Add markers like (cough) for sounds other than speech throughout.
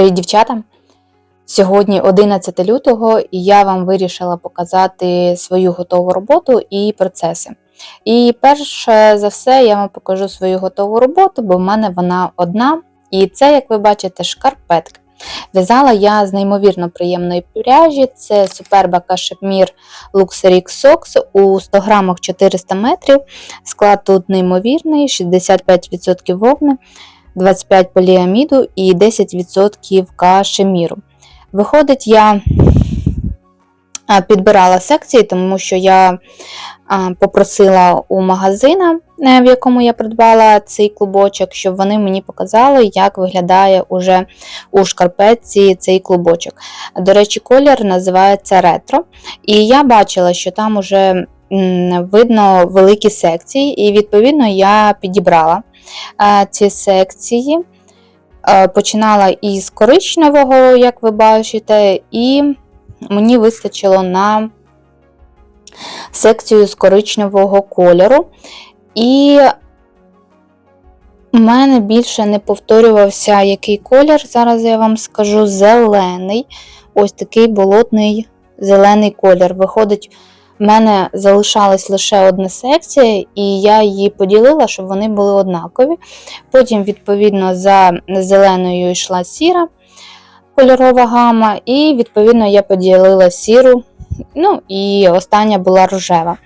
Привіт, дівчата! Сьогодні 11 лютого, і я вам вирішила показати свою готову роботу і процеси. І перш за все, я вам покажу свою готову роботу, бо в мене вона одна. І це, як ви бачите, шкарпетка. В'язала я з неймовірно приємної пряжі. Це Superba Cashmere Luxury Socks у 100 грамах 400 метрів. Склад тут неймовірний, 65% вовни. 25 поліаміду і 10% кашеміру. Виходить, я підбирала секції, тому що я попросила у магазина, е, в якому я придбала цей клубочок, щоб вони мені показали, як виглядає уже у шкарпетці цей клубочок. До речі, колір називається ретро. І я бачила, що там уже видно великі секції, і відповідно я підібрала е, ці секції. Е, Починала із коричневого, як ви бачите, і мені вистачило на секцію з коричневого кольору. І у мене більше не повторювався який колір. Зараз я вам скажу зелений. Ось такий болотний зелений колір. Виходить, в мене залишалась лише одна секція, і я її поділила, щоб вони були однакові. Потім, відповідно, за зеленою йшла сіра кольорова гама, і, відповідно, я поділила сіру. Ну, і остання була рожева.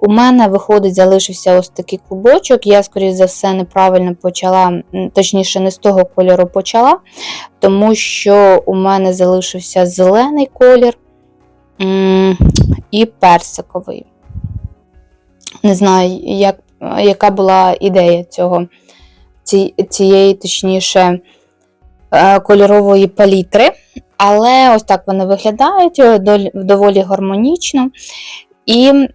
У мене, виходить, залишився ось такий клубочок. Я, скоріш за все, неправильно почала, точніше, не з того кольору почала, тому що у мене залишився зелений колір і персиковий. Не знаю, як, яка була ідея цього, цієї, точніше, е, кольорової палітри. Але ось так вони виглядають доволі гармонічно. І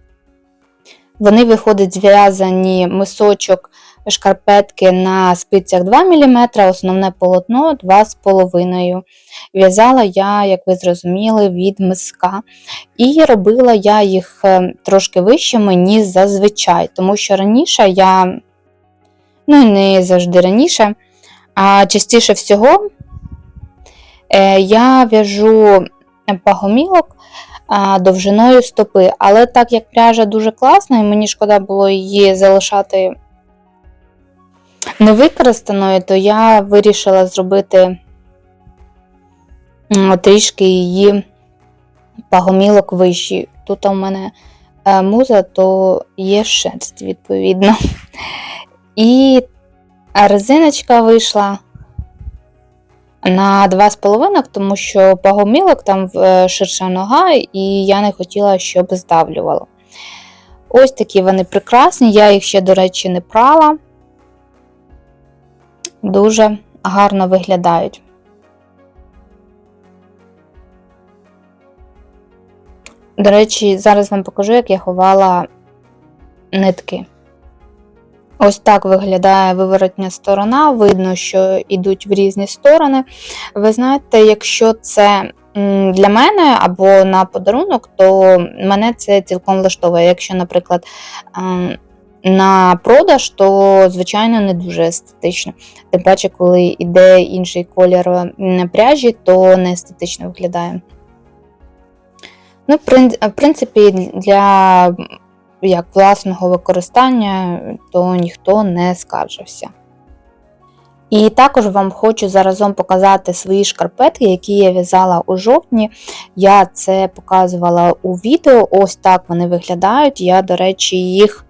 вони виходять зв'язані мисочок шкарпетки на спицях 2 мм, основне полотно 2,5 В'язала я, як ви зрозуміли, від миска. І робила я їх е, трошки вищими, ніж зазвичай, тому що раніше я, ну і не завжди раніше, а частіше всього е, я в'яжу пагомілок довжиною стопи. Але так як пряжа дуже класна, і мені шкода було її залишати невикористаною, то я вирішила зробити трішки її пагомілок вищі. Тут у мене е, муза, то є шерсть, відповідно. І резиночка вийшла на 2,5, тому що пагомілок там е, ширша нога, і я не хотіла, щоб здавлювало. Ось такі вони прекрасні, я їх ще, до речі, не прала. Дуже гарно виглядають. До речі, зараз вам покажу, як я ховала нитки. Ось так виглядає виворотня сторона, видно, що йдуть в різні сторони. Ви знаєте, якщо це для мене або на подарунок, то мене це цілком влаштовує. Якщо, наприклад, ем, на продаж, то, звичайно, не дуже естетично. Тим паче, коли йде інший колір пряжі, то не естетично виглядає. Ну, В принципі, для як власного використання, то ніхто не скаржився. І також вам хочу заразом показати свої шкарпетки, які я в'язала у жовтні. Я це показувала у відео, ось так вони виглядають. Я, до речі, їх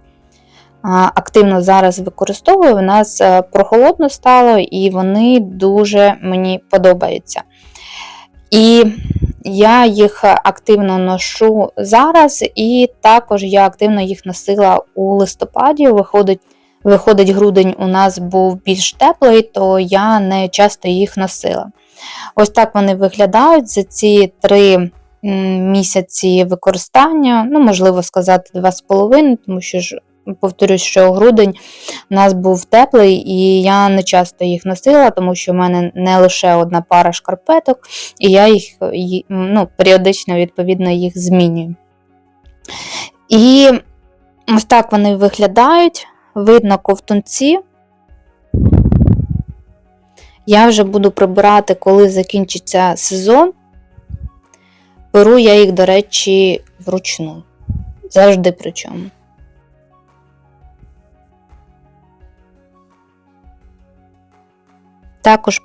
активно зараз використовую. У нас е, прохолодно стало, і вони дуже мені подобаються. І я їх активно ношу зараз, і також я активно їх носила у листопаді. Виходить, виходить, грудень у нас був більш теплий, то я не часто їх носила. Ось так вони виглядають за ці три місяці використання, ну, можливо сказати, два з половиною, тому що ж Повторюсь, що грудень у нас був теплий, і я не часто їх носила, тому що в мене не лише одна пара шкарпеток, і я їх ну, періодично, відповідно, їх змінюю. І ось так вони виглядають, видно ковтунці. Я вже буду прибирати, коли закінчиться сезон. Беру я їх, до речі, вручну. Завжди причому. Також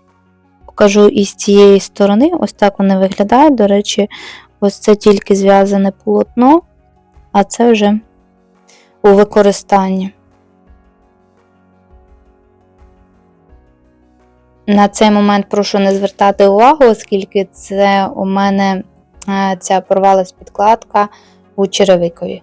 покажу із цієї сторони, ось так вони виглядають. До речі, ось це тільки зв'язане полотно, а це вже у використанні. На цей момент прошу не звертати увагу, оскільки це у мене е, ця порвалась підкладка у черевикові.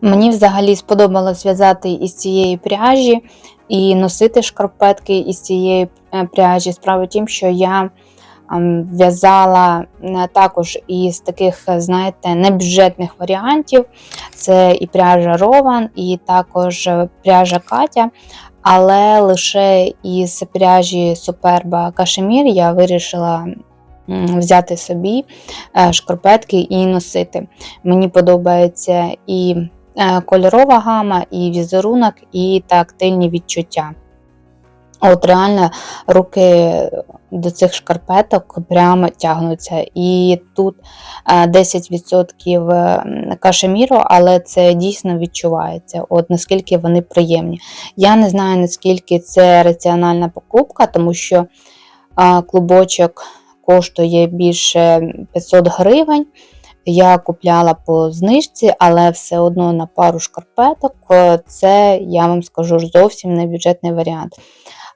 Мені взагалі сподобалось в'язати із цієї пряжі і носити шкарпетки із цієї е, пряжі. Справа в тім, що я ем, в'язала е, також із таких, е, знаєте, небюджетних варіантів. Це і пряжа Рован, і також пряжа Катя. Але лише із пряжі Суперба Кашемір я вирішила взяти собі шкарпетки і носити. Мені подобається і кольорова гама, і візерунок, і тактильні відчуття. От реально руки до цих шкарпеток прямо тягнуться. І тут 10% е, кашеміру, але це дійсно відчувається, от наскільки вони приємні. Я не знаю, наскільки це раціональна покупка, тому що клубочок коштує більше 500 гривень. Я купляла по знижці, але все одно на пару шкарпеток е, це, я вам скажу, зовсім не бюджетний варіант.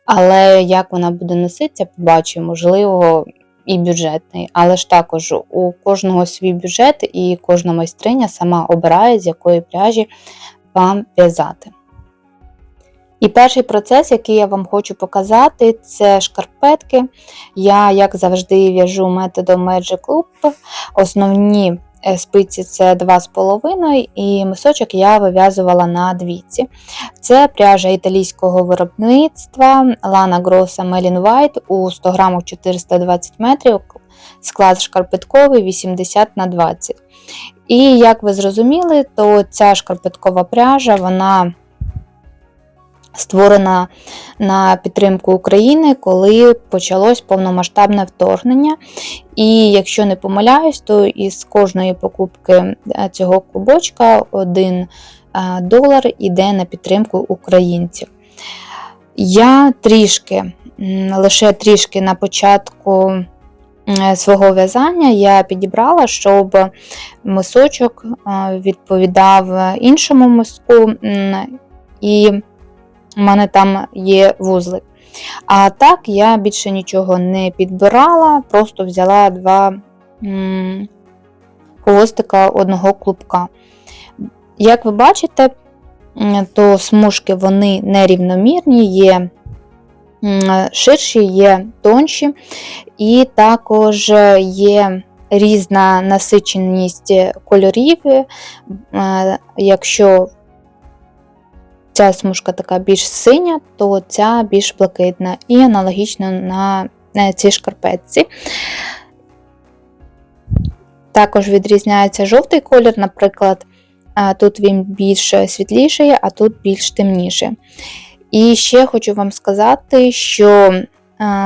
Але як вона буде носитися, побачу, можливо, і бюджетний. Але ж також у кожного свій бюджет, і кожна майстриня сама обирає, з якої пряжі вам в'язати. І перший процес, який я вам хочу показати, це шкарпетки. Я, як завжди, в'яжу методом Magic Loop. Основні е, спиці це 2,5 і мисочок я вив'язувала на двійці. Це пряжа італійського виробництва Lana Grossa Melin White у 100 грамах 420 метрів, склад шкарпетковий 80 на 20 І як ви зрозуміли, то ця шкарпеткова пряжа, вона створена на підтримку України, коли почалось повномасштабне вторгнення. І якщо не помиляюсь, то із кожної покупки е, цього клубочка 1 е, долар іде на підтримку українців. Я трішки, лише трішки на початку е, свого в'язання я підібрала, щоб мисочок відповідав іншому миску. І у мене там є вузлик. А так, я більше нічого не підбирала, просто взяла два м хвостика одного клубка. Як ви бачите, то смужки вони нерівномірні, є ширші, є тонші, і також є різна насиченість кольорів. Е, якщо ця смужка така більш синя, то ця більш блакитна, і аналогічно на цій шкарпетці. Також відрізняється жовтий колір, наприклад, тут він більш світліший, а тут більш темніший. І ще хочу вам сказати, що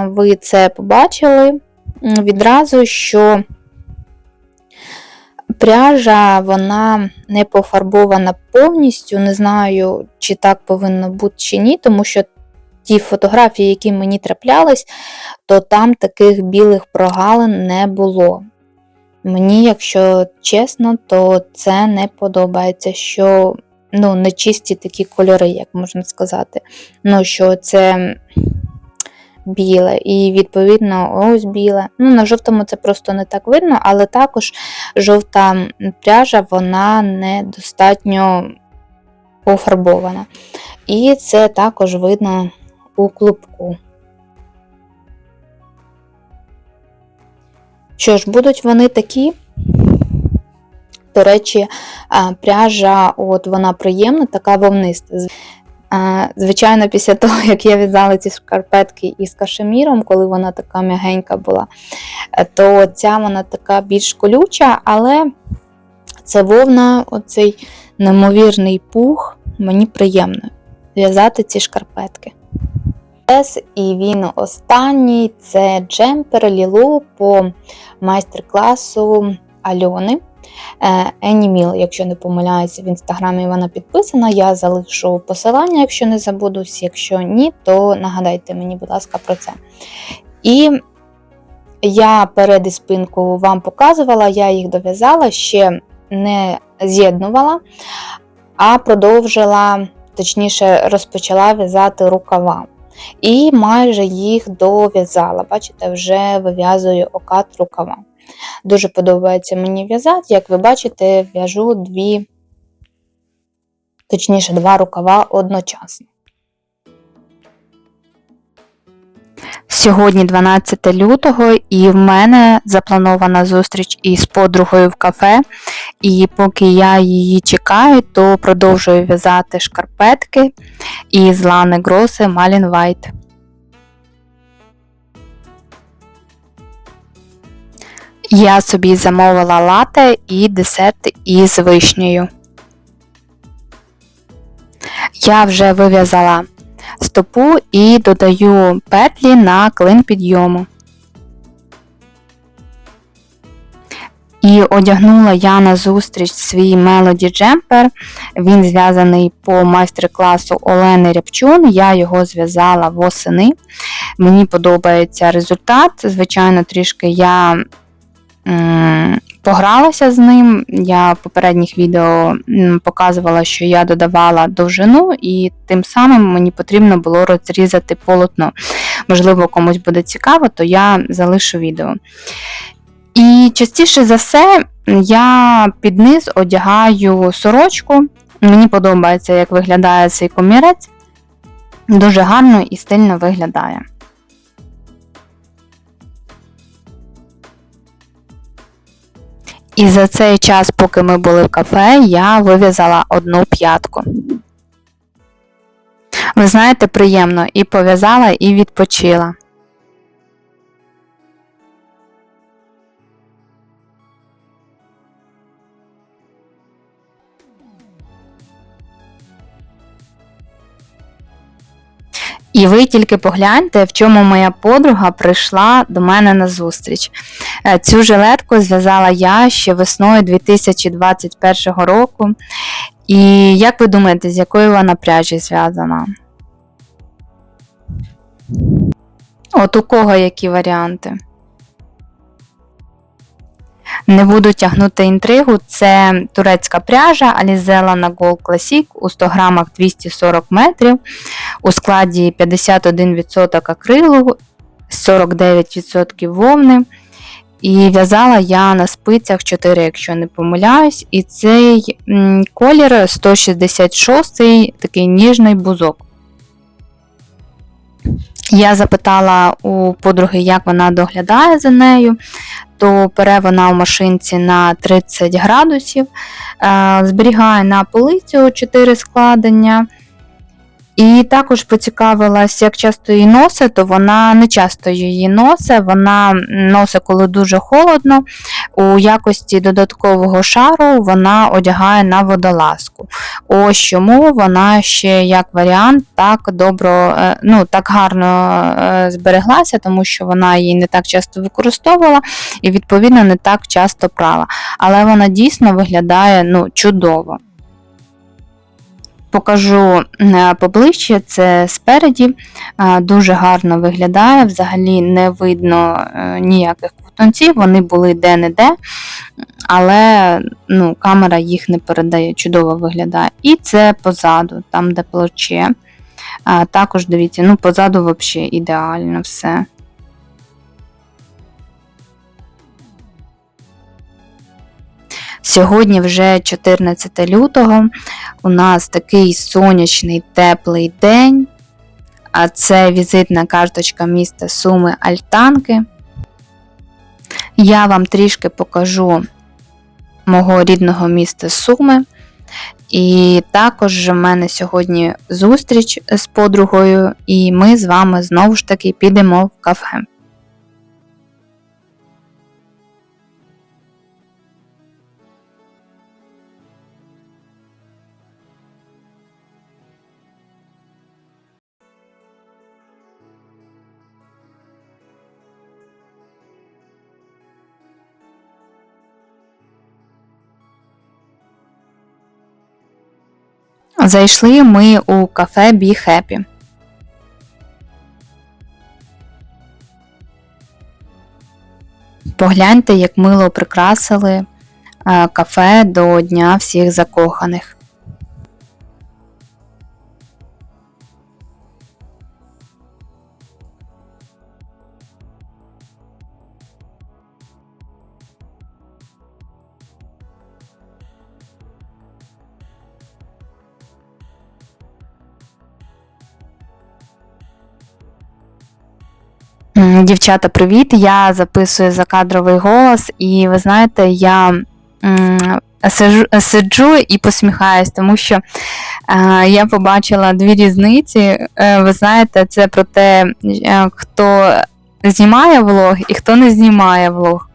ви це побачили відразу, що Пряжа вона не пофарбована повністю, не знаю, чи так повинно бути чи ні, тому що ті фотографії, які мені траплялись, то там таких білих прогалин не було. Мені, якщо чесно, то це не подобається, що ну, не чисті такі кольори, як можна сказати. Ну, що це біле. І, відповідно, ось біле. Ну, На жовтому це просто не так видно, але також жовта пряжа, вона недостатньо пофарбована. І це також видно у клубку. Що ж, будуть вони такі. До речі, пряжа, от вона приємна, така вовниста. Звичайно, після того, як я в'язала ці шкарпетки із кашеміром, коли вона така м'ягенька була, е, то ця вона така більш колюча, але це вовна, оцей неймовірний пух, мені приємно в'язати ці шкарпетки. І він останній це джемпер Лілу по майстер-класу Альони. Еніміл, якщо не помиляюся, в інстаграмі вона підписана. Я залишу посилання, якщо не забудусь. Якщо ні, то нагадайте мені, будь ласка, про це. І я перед спинку вам показувала, я їх дов'язала, ще не з'єднувала, а продовжила, точніше, розпочала в'язати рукава. І майже їх дов'язала. Бачите, вже вив'язую окат рукава. Дуже подобається мені в'язати. Як ви бачите, в'яжу дві, точніше, два рукава одночасно. Сьогодні 12 лютого, і в мене запланована зустріч із подругою в кафе. І поки я її чекаю, то продовжую в'язати шкарпетки із Лани Гроси Малін White. Я собі замовила лате і десерт із вишнею. Я вже вив'язала стопу і додаю петлі на клин підйому. І одягнула я на зустріч свій Melody Jumper. Він зв'язаний по майстер-класу Олени Рябчун. Я його зв'язала восени. Мені подобається результат. Звичайно, трішки я погралася з ним. Я в попередніх відео показувала, що я додавала довжину, і тим самим мені потрібно було розрізати полотно. Можливо, комусь буде цікаво, то я залишу відео. І частіше за все я під низ одягаю сорочку. Мені подобається, як виглядає цей комірець. Дуже гарно і стильно виглядає. І за цей час, поки ми були в кафе, я вив'язала одну п'ятку. Ви знаєте, приємно і пов'язала, і відпочила. І ви тільки погляньте, в чому моя подруга прийшла до мене на зустріч. Е, цю жилетку зв'язала я ще весною 2021 року. І як ви думаєте, з якою вона пряжі зв'язана? От у кого які варіанти? Не буду тягнути інтригу, це турецька пряжа Alizella на Gold Classic у 100 грамах 240 метрів, у складі 51% акрилу, 49% вовни. І в'язала я на спицях 4, якщо не помиляюсь, і цей колір 166 такий ніжний бузок. Я запитала у подруги, як вона доглядає за нею, то пере вона у машинці на 30 градусів, е, зберігає на полицю 4 складення. І також поцікавилась, як часто її носить, то вона не часто її носить, вона носить, коли дуже холодно. У якості додаткового шару вона одягає на водолазку. Ось чому вона ще як варіант так добро, е, ну, так гарно е, збереглася, тому що вона її не так часто використовувала і, відповідно, не так часто прала. Але вона дійсно виглядає ну, чудово покажу е, поближче, це спереді, е, дуже гарно виглядає, взагалі не видно е, ніяких ковтунців, вони були де-не-де, але ну, камера їх не передає, чудово виглядає. І це позаду, там, де плече. Також дивіться, ну позаду взагалі ідеально все. Сьогодні вже 14 лютого, у нас такий сонячний теплий день, а це візитна карточка міста Суми Альтанки. Я вам трішки покажу мого рідного міста Суми. І також в мене сьогодні зустріч з подругою, і ми з вами знову ж таки підемо в кафе. Зайшли ми у кафе Be Happy. Погляньте, як мило прикрасили е, кафе до Дня всіх закоханих. Дівчата, привіт! Я записую закадровий голос, і ви знаєте, я сиджу, сиджу і посміхаюсь, тому що е, я побачила дві різниці. Е, ви знаєте, це про те, е, хто знімає влог і хто не знімає влог.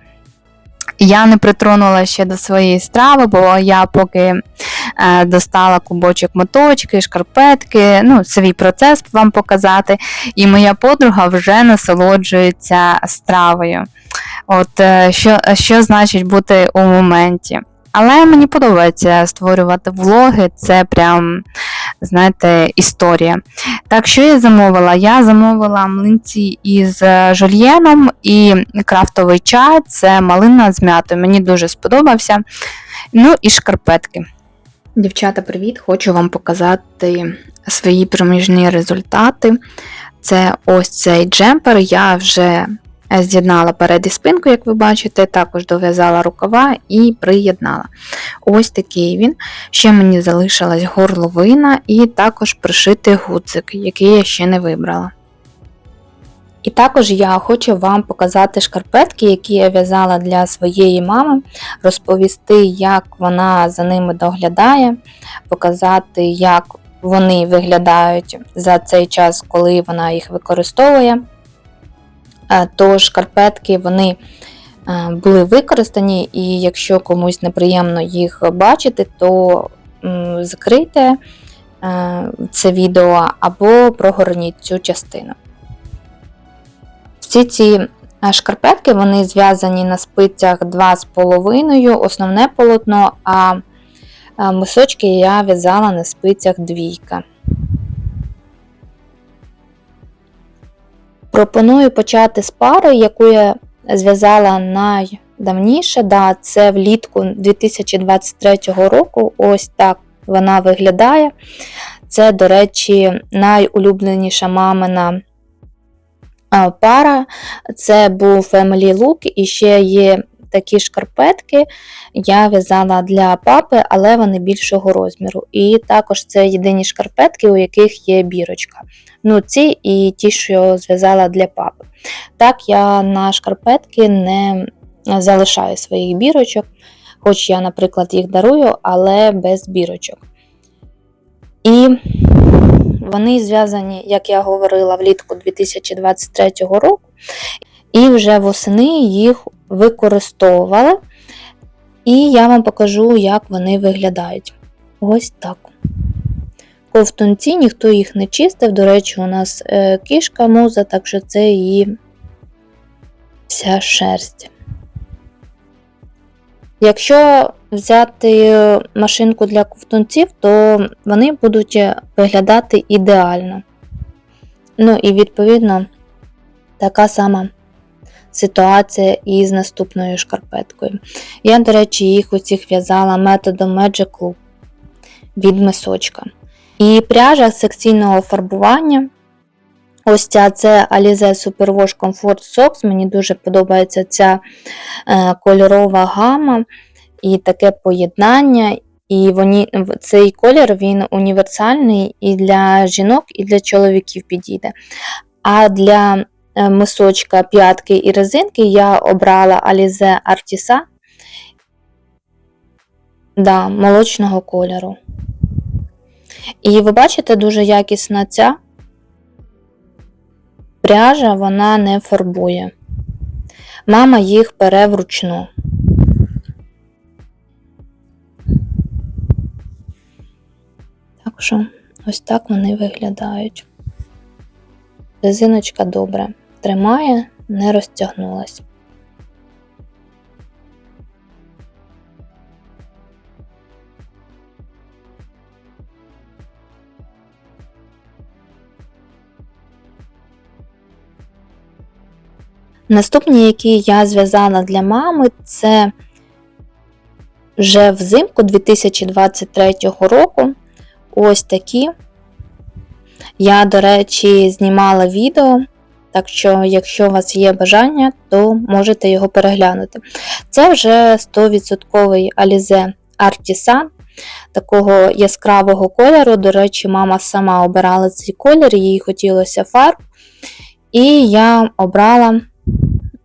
Я не притронула ще до своєї страви, бо я поки е, достала кубочок моточки, шкарпетки, ну, свій процес вам показати. І моя подруга вже насолоджується стравою. От е, що, що значить бути у моменті. Але мені подобається створювати влоги, це прям, знаєте, історія. Так, що я замовила? Я замовила млинці із е, жульєном і крафтовий чай, це малина з м'ятою. Мені дуже сподобався. Ну і шкарпетки. Дівчата, привіт! Хочу вам показати свої проміжні результати. Це ось цей джемпер. Я вже з'єднала перед і спинку, як ви бачите, також дов'язала рукава і приєднала. Ось такий він. Ще мені залишилась горловина і також пришити гудзик, який я ще не вибрала. І також я хочу вам показати шкарпетки, які я в'язала для своєї мами, розповісти, як вона за ними доглядає, показати, як вони виглядають за цей час, коли вона їх використовує. Е, то шкарпетки вони е, були використані, і якщо комусь неприємно їх бачити, то закрийте е, це відео або прогорніть цю частину. Всі ці шкарпетки вони зв'язані на спицях 2,5, основне полотно, а мисочки я в'язала на спицях двійка. Пропоную почати з пари, яку я зв'язала найдавніше. Да, Це влітку 2023 року. Ось так вона виглядає. Це, до речі, найулюбленіша мамина пара. Це був Family Look, і ще є такі шкарпетки. Я в'язала для папи, але вони більшого розміру. І також це єдині шкарпетки, у яких є бірочка. Ну, ці і ті, що зв'язала для папи. Так, я на шкарпетки не залишаю своїх бірочок, хоч я, наприклад, їх дарую, але без бірочок. І вони зв'язані, як я говорила, влітку 2023 року, і вже восени їх використовували. І я вам покажу, як вони виглядають. Ось так. Ковтунці, ніхто їх не чистив. До речі, у нас е, кішка муза, так що це її вся шерсть. Якщо взяти машинку для ковтунців, то вони будуть виглядати ідеально. Ну і, відповідно, така сама ситуація із наступною шкарпеткою. Я, до речі, їх усіх в'язала методом Magic Loop від мисочка. І пряжа секційного фарбування. Ось ця це Alize Superwash Comfort Socks. Мені дуже подобається ця е, кольорова гама і таке поєднання. І вони, цей колір він універсальний і для жінок, і для чоловіків підійде. А для мисочка п'ятки і резинки я обрала Alize Artisa да, молочного кольору. І ви бачите, дуже якісна ця пряжа, вона не фарбує. Мама їх пере вручну. Так що, ось так вони виглядають. Резиночка добре тримає, не розтягнулась. Наступні, які я зв'язала для мами, це вже взимку 2023 року. Ось такі. Я, до речі, знімала відео, так що, якщо у вас є бажання, то можете його переглянути. Це вже 100% Alize Artisan, такого яскравого кольору. До речі, мама сама обирала цей колір, їй хотілося фарб. І я обрала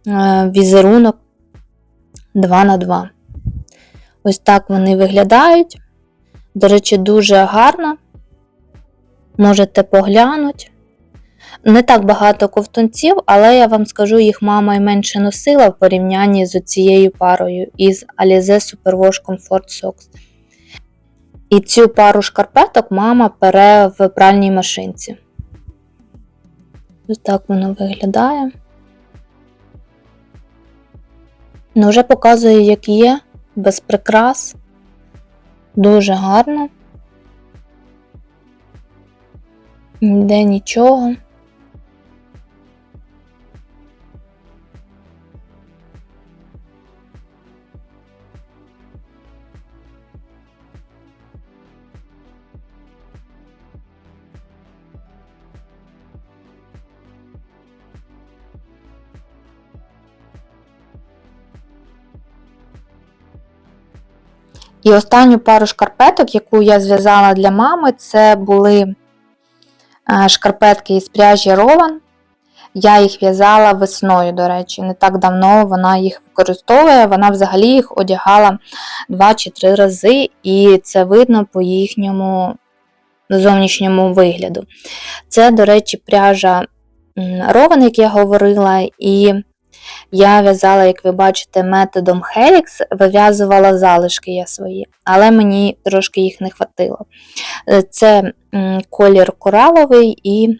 е, візерунок 2х2. Ось так вони виглядають. До речі, дуже гарно. Можете поглянути. Не так багато ковтунців, але я вам скажу, їх мама й менше носила в порівнянні з цією парою із Alize Superwash Comfort Socks. І цю пару шкарпеток мама пере в пральній машинці. Ось так воно виглядає. Ну, вже показую, як є, без прикрас. Дуже гарно. Ніде нічого. І останню пару шкарпеток, яку я зв'язала для мами, це були е, шкарпетки із пряжі Rowan. Я їх в'язала весною, до речі, не так давно вона їх використовує, вона взагалі їх одягала 2 чи 3 рази, і це видно по їхньому зовнішньому вигляду. Це, до речі, пряжа Rowan, як я говорила, і я в'язала, як ви бачите, методом Helix, вив'язувала залишки я свої, але мені трошки їх не хватило. Е, це колір кораловий і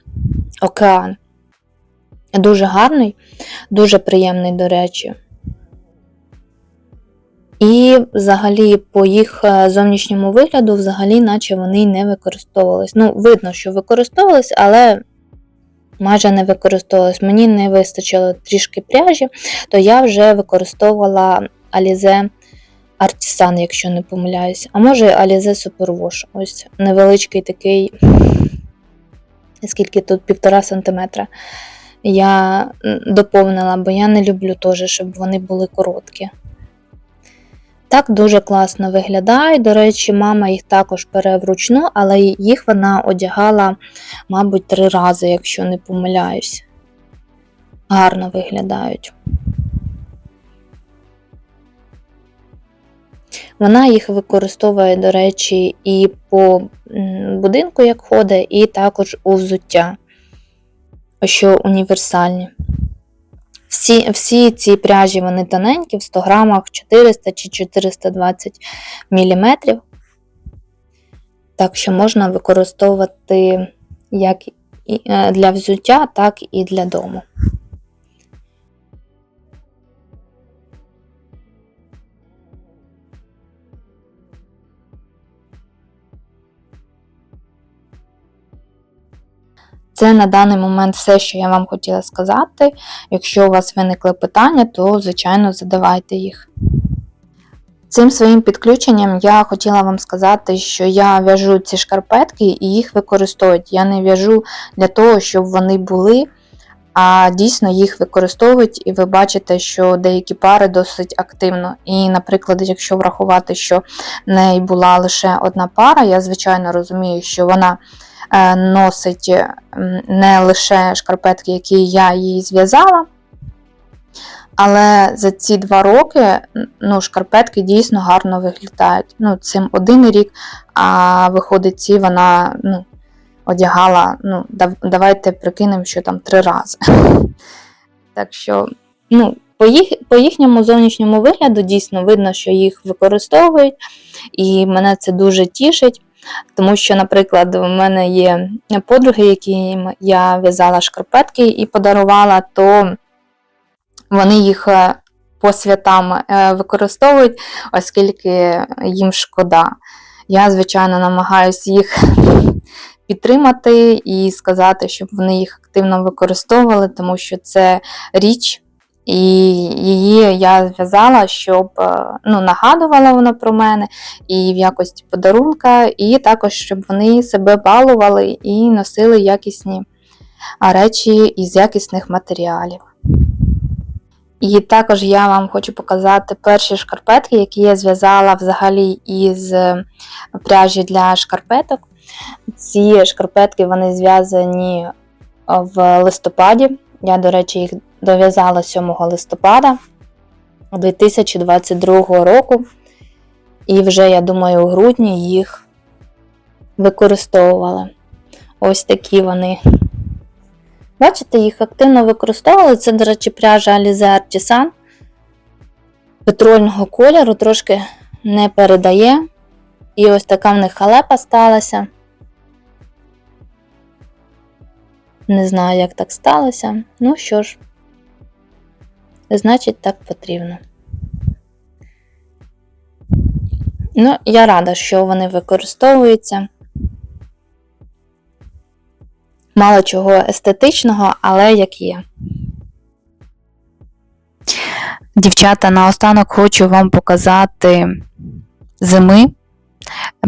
океан. Дуже гарний, дуже приємний, до речі. І взагалі, по їх е, зовнішньому вигляду, взагалі, наче вони не використовувались. Ну, видно, що використовувались, але майже не використовувалась. Мені не вистачило трішки пряжі, то я вже використовувала Alize Artisan, якщо не помиляюсь. А може Alize Superwash. Ось невеличкий такий, скільки тут півтора сантиметра. Я доповнила, бо я не люблю теж, щоб вони були короткі. Так дуже класно виглядає. До речі, мама їх також бере вручну, але їх вона одягала, мабуть, три рази, якщо не помиляюсь. Гарно виглядають. Вона їх використовує, до речі, і по будинку, як ходить, і також у взуття, що універсальні. Всі всі ці пряжі вони тоненькі, в 100 грамах 400 чи 420 мм. Так що можна використовувати як е, для взуття, так і для дому. Це на даний момент все, що я вам хотіла сказати. Якщо у вас виникли питання, то, звичайно, задавайте їх. Цим своїм підключенням я хотіла вам сказати, що я в'яжу ці шкарпетки і їх використовують. Я не в'яжу для того, щоб вони були, а дійсно їх використовують, і ви бачите, що деякі пари досить активно. І, наприклад, якщо врахувати, що в неї була лише одна пара, я, звичайно, розумію, що вона. Е, носить не лише шкарпетки, які я їй зв'язала. Але за ці два роки ну, шкарпетки дійсно гарно виглядають. Ну, цим один рік, а виходить, ці вона ну, одягала, ну, дав- давайте прикинемо, що там три рази. (laughs) Так що, ну, по, їх, по їхньому зовнішньому вигляду дійсно видно, що їх використовують, і мене це дуже тішить. Тому що, наприклад, у мене є подруги, яким я в'язала шкарпетки і подарувала, то вони їх е, по святам е, використовують, оскільки їм шкода. Я, звичайно, намагаюся їх (laughs) підтримати і сказати, щоб вони їх активно використовували, тому що це річ, і її я зв'язала, щоб е, ну, нагадувала вона про мене і в якості подарунка, і також, щоб вони себе балували і носили якісні речі із якісних матеріалів. І також я вам хочу показати перші шкарпетки, які я зв'язала взагалі із е, пряжі для шкарпеток. Ці шкарпетки вони зв'язані в листопаді. Я, до речі, їх дов'язала 7 листопада 2022 року. І вже, я думаю, у грудні їх використовувала. Ось такі вони. Бачите, їх активно використовували. Це, до речі, пряжа Alize Artisan петрольного кольору, трошки не передає. І ось така в них халепа сталася. Не знаю, як так сталося. Ну що ж, значить, так потрібно. Ну, я рада, що вони використовуються. Мало чого естетичного, але як є. Дівчата, наостанок хочу вам показати зими.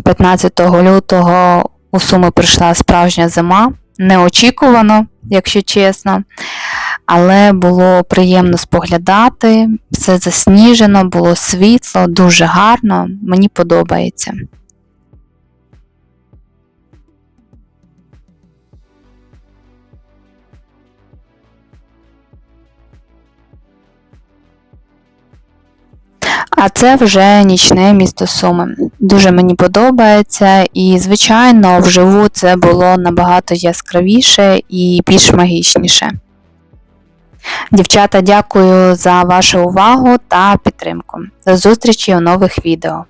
15 лютого у Суми прийшла справжня зима. Неочікувано, якщо чесно. Але було приємно споглядати, все засніжено, було світло, дуже гарно, мені подобається. А це вже нічне місто Суми. Дуже мені подобається, і, звичайно, вживу це було набагато яскравіше і більш магічніше. Дівчата, дякую за вашу увагу та підтримку. До зустрічі у нових відео.